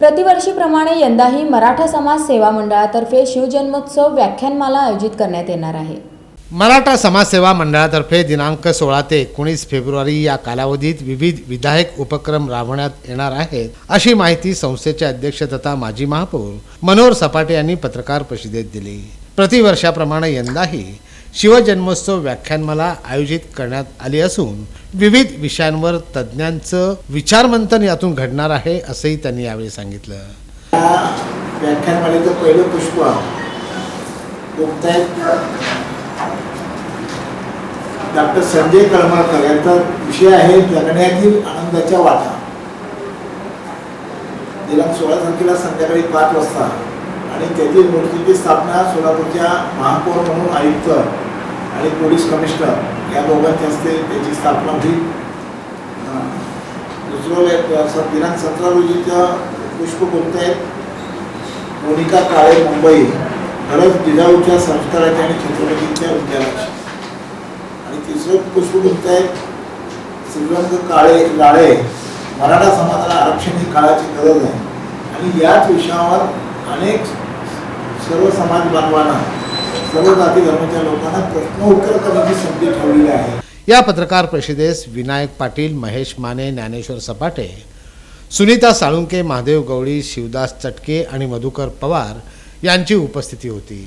प्रतिवर्षीप्रमाणे यंदाही मराठा समाज सेवा मंडळातर्फे शिवजन्मोत्सव व्याख्यानमाला आयोजित करण्यात येणार आहे. मराठा समाजसेवा मंडळातर्फे दिनांक सोळा ते एकोणीस फेब्रुवारी या कालावधीत विविध विधायक उपक्रम राबवण्यात येणार आहेत अशी माहिती संस्थेचे अध्यक्ष तथा माजी महापौर मनोहर सपाटे यांनी पत्रकार परिषदेत दिली. प्रतिवर्षाप्रमाणे यंदाही शिवजन्मोत्सव व्याख्यानमाला आयोजित करण्यात आली असून विविध विषयांवर तज्ज्ञांचं विचारमंथन यातून घडणार आहे असंही त्यांनी यावेळी सांगितलं. व्याख्यानमालेचं पहिलं पुष्प डॉक्टर संजय कळमळकर यांचा विषय आहे जगण्यातील आनंदाच्या वाटा. दिनांक सोळा तारखेला संध्याकाळी पाच वाजता. आणि त्याची मूर्तीची स्थापना सोलापूरच्या महापौर म्हणून आयुक्त आणि पोलीस कमिशनर या दोघांच्या हस्ते त्याची स्थापना होईल. दुसरं दिनांक सतरा रोजीच्या पुष्प आहेत. मोनिका काळे मुंबई. खरंच जिजाऊच्या संस्काराच्या आणि छत्रपतींच्या उद्यानाची आणि तिसरं पुष्प आहे श्रीरंग काळे लाळे. मराठा समाजाला आरक्षण ही काळाची गरज आहे. आणि याच विषयावर अनेक सर्व समाज बांधवांना सर्व जाती धर्माच्या लोकांना प्रश्न उत्तर करण्याची संधी ठेवलेली आहे. या पत्रकार परिषदेस विनायक पाटील महेश माने ज्ञानेश्वर सपाटे सुनीता साळुंके महादेव गवळी शिवदास चटके आणि मधुकर पवार यांची उपस्थिती होती.